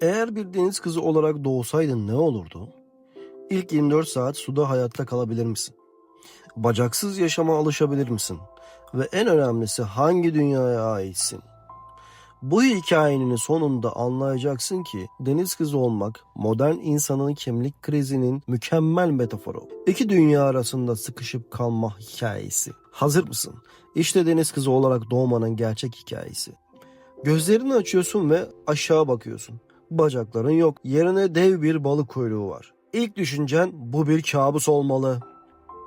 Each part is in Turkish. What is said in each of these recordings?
Eğer bir deniz kızı olarak doğsaydın ne olurdu? İlk 24 saat suda hayatta kalabilir misin? Bacaksız yaşama alışabilir misin? Ve en önemlisi hangi dünyaya aitsin? Bu hikayenin sonunda anlayacaksın ki deniz kızı olmak modern insanın kimlik krizinin mükemmel metaforu. İki dünya arasında sıkışıp kalma hikayesi. Hazır mısın? İşte deniz kızı olarak doğmanın gerçek hikayesi. Gözlerini açıyorsun ve aşağı bakıyorsun. Bacakların yok. Yerine dev bir balık kuyruğu var. İlk düşüncen bu bir kabus olmalı.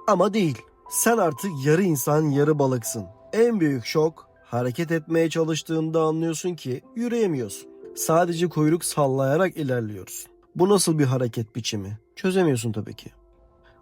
Ama değil. Sen artık yarı insan yarı balıksın. En büyük şok hareket etmeye çalıştığında anlıyorsun ki yürüyemiyorsun. Sadece kuyruk sallayarak ilerliyorsun. Bu nasıl bir hareket biçimi? Çözemiyorsun tabii ki.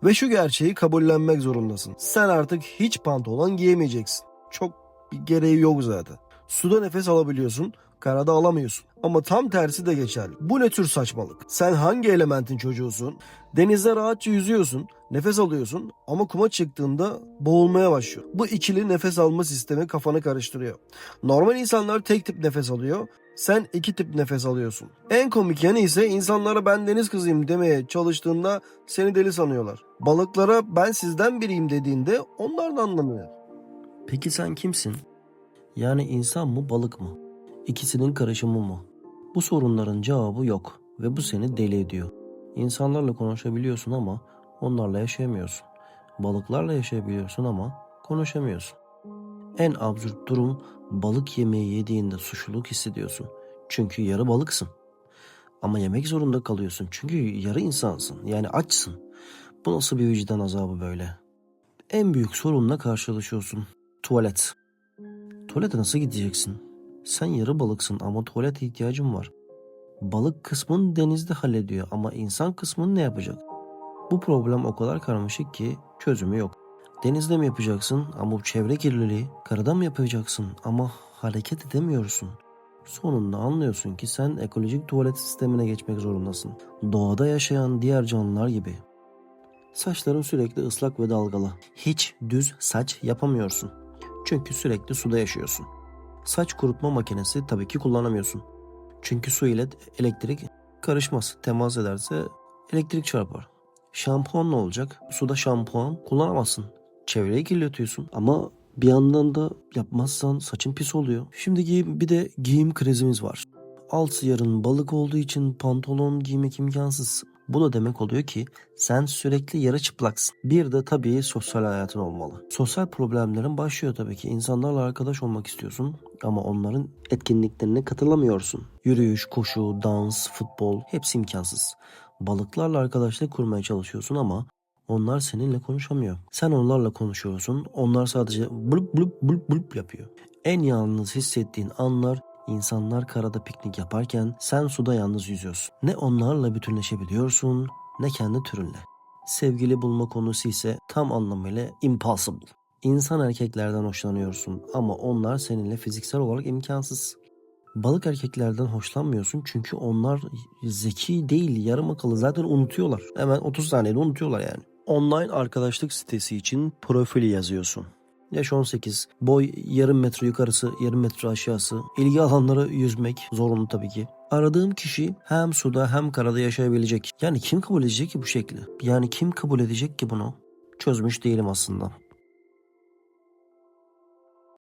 Ve şu gerçeği kabullenmek zorundasın. Sen artık hiç pantolon giyemeyeceksin. Çok bir gereği yok zaten. Suda nefes alabiliyorsun, karada alamıyorsun. Ama tam tersi de geçerli. Bu ne tür saçmalık? Sen hangi elementin çocuğusun? Denizde rahatça yüzüyorsun, nefes alıyorsun ama kuma çıktığında boğulmaya başlıyor. Bu ikili nefes alma sistemi kafanı karıştırıyor. Normal insanlar tek tip nefes alıyor. Sen iki tip nefes alıyorsun. En komik yanı ise insanlara ben deniz kızıyım demeye çalıştığında seni deli sanıyorlar. Balıklara ben sizden biriyim dediğinde onlar da anlamıyor. Peki sen kimsin? Yani insan mı balık mı? İkisinin karışımı mı? Bu sorunların cevabı yok ve bu seni deli ediyor. İnsanlarla konuşabiliyorsun ama onlarla yaşayamıyorsun. Balıklarla yaşayabiliyorsun ama konuşamıyorsun. En absürt durum balık yemeği yediğinde suçluluk hissediyorsun. Çünkü yarı balıksın. Ama yemek zorunda kalıyorsun çünkü yarı insansın. Yani açsın. Bu nasıl bir vicdan azabı böyle? En büyük sorunla karşılaşıyorsun. Tuvalet. Tuvalete nasıl gideceksin? Sen yarı balıksın ama tuvalete ihtiyacın var. Balık kısmını denizde hallediyor ama insan kısmını ne yapacak? Bu problem o kadar karmaşık ki çözümü yok. Denizde mi yapacaksın ama bu çevre kirliliği, karada mı yapacaksın ama hareket edemiyorsun. Sonunda anlıyorsun ki sen ekolojik tuvalet sistemine geçmek zorundasın. Doğada yaşayan diğer canlılar gibi. Saçların sürekli ıslak ve dalgalı. Hiç düz saç yapamıyorsun. Çünkü sürekli suda yaşıyorsun. Saç kurutma makinesi tabii ki kullanamıyorsun. Çünkü su ile elektrik karışmaz. Temas ederse elektrik çarpar. Şampuan ne olacak? Suda şampuan kullanamazsın. Çevreyi kirletiyorsun. Ama bir yandan da yapmazsan saçın pis oluyor. Şimdiki bir de giyim krizimiz var. Alt yarın balık olduğu için pantolon giymek imkansız. Bu da demek oluyor ki sen sürekli yarı çıplaksın. Bir de tabii sosyal hayatın olmalı. Sosyal problemlerin başlıyor tabii ki. İnsanlarla arkadaş olmak istiyorsun ama onların etkinliklerine katılamıyorsun. Yürüyüş, koşu, dans, futbol hepsi imkansız. Balıklarla arkadaşlık kurmaya çalışıyorsun ama onlar seninle konuşamıyor. Sen onlarla konuşuyorsun. Onlar sadece blup blup blup blup yapıyor. En yalnız hissettiğin anlar insanlar karada piknik yaparken sen suda yalnız yüzüyorsun. Ne onlarla bütünleşebiliyorsun ne kendi türünle. Sevgili bulma konusu ise tam anlamıyla impossible. İnsan erkeklerden hoşlanıyorsun ama onlar seninle fiziksel olarak imkansız. Balık erkeklerden hoşlanmıyorsun çünkü onlar zeki değil, yarım akıllı. Zaten unutuyorlar. Hemen 30 saniyede unutuyorlar yani. Online arkadaşlık sitesi için profili yazıyorsun. Yaş 18, boy yarım metre yukarısı, yarım metre aşağısı. İlgi alanları yüzmek zorunlu tabii ki. Aradığım kişi hem suda hem karada yaşayabilecek. Yani kim kabul edecek ki bu şekli? Yani kim kabul edecek ki bunu? Çözmüş değilim aslında.